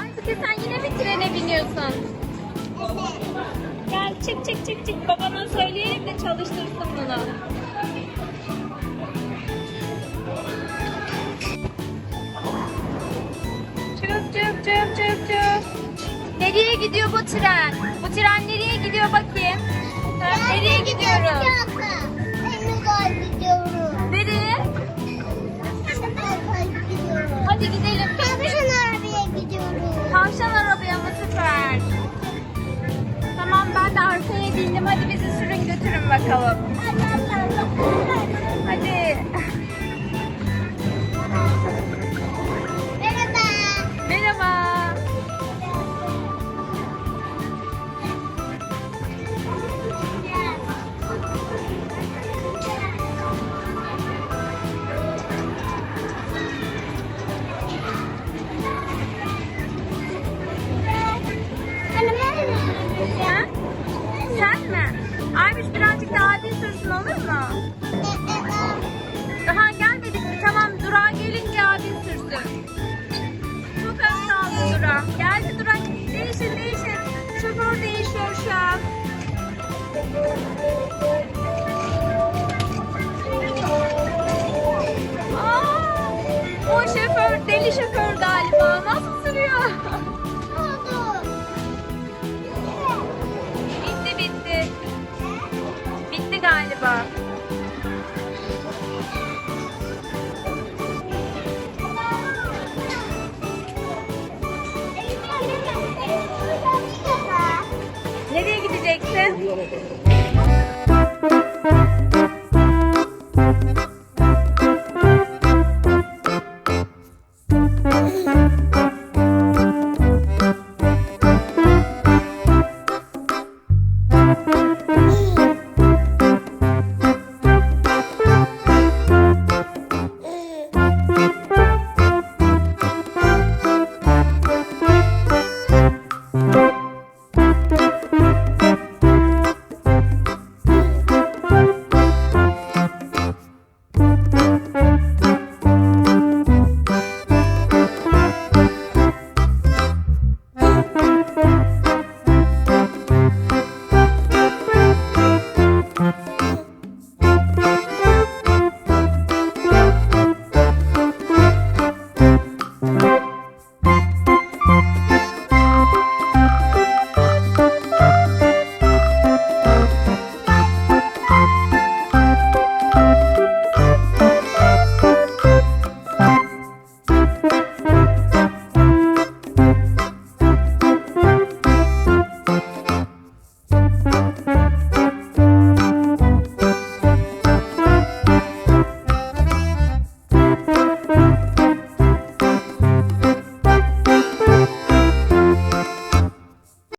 Aybüke sen yine mi trene biniyorsun? Gel çık çık çık çık. Babana söyleyelim de çalıştırsın bunu. Çık çık çık çık çık. Nereye gidiyor bu tren? Bu Tavşan arabaya mı süper? Tamam ben de arkaya bindim. Hadi bizi sürün götürün bakalım. Hadi. Aymış birazcık daha abin sürsün olur mu? Daha gelmedik mi? Tamam durağa gelince abin sürsün. Çok az kaldı durağa. Geldi durak. Değişin değişin. Şoför değişiyor şu an. Aa, o şoför deli şoför Galiba. Nereye gideceksin?